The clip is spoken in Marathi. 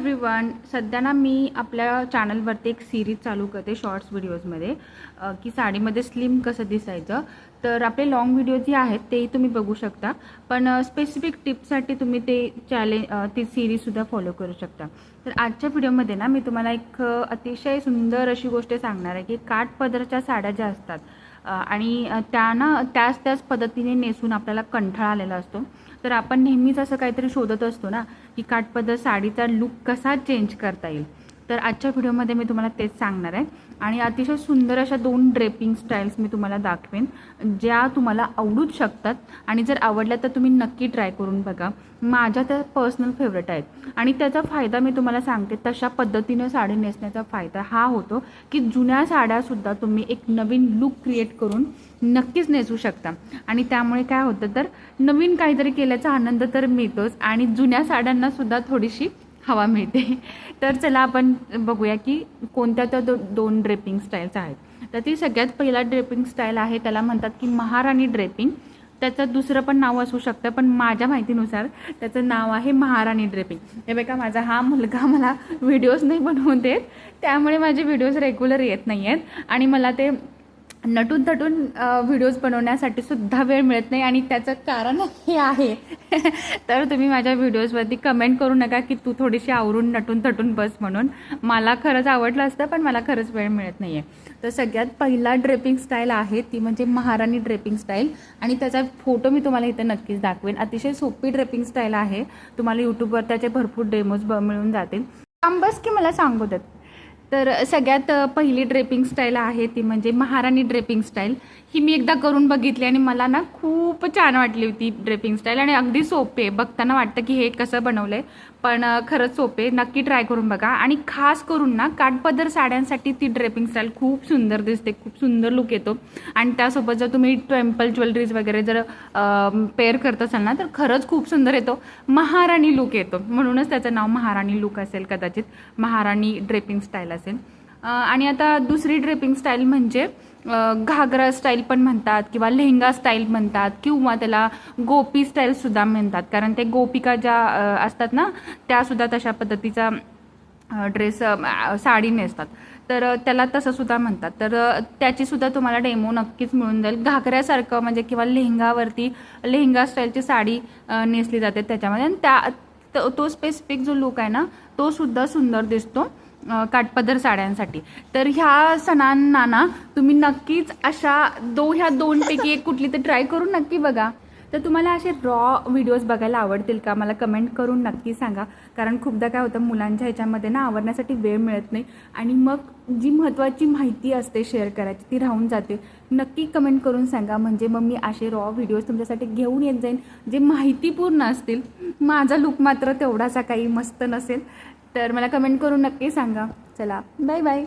एव्हरीवन सध्या ना मी आपल्या चॅनलवरती एक सिरीज चालू करते शॉर्ट्स व्हिडिओजमध्ये की साडीमध्ये स्लिम कसं दिसायचं. तर आपले लॉंग व्हिडिओ जे आहेत तेही तुम्ही बघू शकता. पण स्पेसिफिक टिप्ससाठी तुम्ही ते चॅलेंज ती सिरीजसुद्धा फॉलो करू शकता. तर आजच्या व्हिडिओमध्ये ना मी तुम्हाला एक अतिशय सुंदर अशी गोष्ट सांगणार आहे की काठ पदरच्या साड्या ज्या असतात आणि त्यांना त्याच त्याच पद्धतीने नेसून आपल्याला कंठाळा आलेला असतो. तर आपण नेहमीच असं काहीतरी शोधत असतो ना की काठपदर साडीचा लुक कसा चेंज करता येईल? तर आजच्या व्हिडिओमध्ये मी तुम्हाला तेच सांगणार आहे. आणि अतिशय सुंदर अशा दोन ड्रेपिंग स्टाईल्स मी तुम्हाला दाखवेन ज्या तुम्हाला आवडूच शकतात. आणि जर आवडल्या तर तुम्ही नक्की ट्राय करून बघा. माझ्या त्या पर्सनल फेवरेट आहेत. आणि त्याचा फायदा मी तुम्हाला सांगते तशा पद्धतीनं साडी नेसण्याचा फायदा हा होतो की जुन्या साड्यासुद्धा तुम्ही एक नवीन लुक क्रिएट करून नक्कीच नेसू शकता. आणि त्यामुळे काय होतं तर नवीन काहीतरी केल्याचा आनंद तर मिळतोच. आणि जुन्या साड्यांनासुद्धा थोडीशी हवा मिळते. तर चला आपण बघूया की कोणत्या त्या दो दोन ड्रेपिंग स्टाईल्स आहेत. तर ती सगळ्यात पहिला ड्रेपिंग स्टाईल आहे त्याला म्हणतात की महाराणी ड्रेपिंग त्याचं दुसरं पण नाव असू शकतं पण माझ्या माहितीनुसार त्याचं नाव आहे महाराणी ड्रेपिंग हे बघा माझा हा मुलगा मला व्हिडिओज नाही बनवून देत त्यामुळे माझे व्हिडिओज रेग्युलर येत नाही आहेत आणि मला ते नटून थटून व्हिडिओज बनवण्यासाठी सुद्धा वेळ मिळत नाही आणि त्याचं कारण हे आहे. तर तुम्ही माझ्या व्हिडिओजवरती कमेंट करू नका की तू थोडीशी आवरून नटून थटून बस म्हणून. मला खरंच आवडलं असतं पण मला खरंच वेळ मिळत नाही आहे तर सगळ्यात पहिला ड्रेपिंग स्टाईल आहे ती म्हणजे महाराणी ड्रेपिंग स्टाईल आणि त्याचा फोटो मी तुम्हाला इथं नक्कीच दाखवेन. अतिशय सोपी ड्रेपिंग स्टाईल आहे. तुम्हाला यूट्यूबवर त्याचे भरपूर डेमोज ब मिळून जातील. बस की मला सांगू देत. तर सगळ्यात पहिली ड्रेपिंग स्टाईल आहे ती म्हणजे महाराणी ड्रेपिंग स्टाईल ही मी एकदा करून बघितली आणि मला ना खूप छान वाटली होती ड्रेपिंग स्टाईल आणि अगदी सोपे बघताना वाटतं की हे कसं बनवलं आहे पण खरंच सोपे. नक्की ट्राय करून बघा. आणि खास करून ना काठपदर साड्यांसाठी ती ड्रेपिंग स्टाईल खूप सुंदर दिसते. खूप सुंदर लुक येतो. आणि त्यासोबत जर तुम्ही टेम्पल ज्वेलरीज वगैरे जर पेअर करत असाल ना तर खरंच खूप सुंदर येतो. महाराणी लुक येतो. म्हणूनच त्याचं नाव महाराणी लुक असेल कदाचित. महाराणी ड्रेपिंग स्टाईल असेल. आणि आता दुसरी ड्रेपिंग स्टाईल म्हणजे घागरा स्टाईल पण म्हणतात किंवा लेहंगा स्टाईल म्हणतात किंवा त्याला गोपी स्टाईलसुद्धा म्हणतात. कारण ते गोपिका ज्या असतात ना त्यासुद्धा तशा पद्धतीचा ड्रेस साडी नेसतात. तर त्याला तसं सुद्धा म्हणतात. तर त्याचीसुद्धा तुम्हाला डेमो नक्कीच मिळून जाईल. घागऱ्यासारखं म्हणजे किंवा लेहंगावरती लेहंगा स्टाईलची साडी नेसली जाते त्याच्यामध्ये. आणि त्या तो स्पेसिफिक जो लुक आहे ना तो सुद्धा सुंदर दिसतो. काटपदर साड्यांसाठी. तर ह्या सणांना ना तुम्ही नक्कीच अशा दो ह्या दोनपैकी एक कुठली तर ट्राय करून नक्की बघा. तर तुम्हाला असे रॉ व्हिडिओज बघायला आवडतील का? मला कमेंट करून नक्की सांगा. कारण खूपदा काय होतं मुलांच्या ह्याच्यामध्ये ना आवडण्यासाठी वेळ मिळत नाही. आणि मग जी महत्त्वाची माहिती असते शेअर करायची ती राहून जाते. नक्की कमेंट करून सांगा. म्हणजे मग मी असे रॉ व्हिडिओज तुमच्यासाठी घेऊन येत जाईन. जे माहितीपूर्ण असतील माझा लुक मात्र तेवढासा काही मस्त नसेल. तर मला कमेंट करून नक्की सांगा. चला बाय बाय.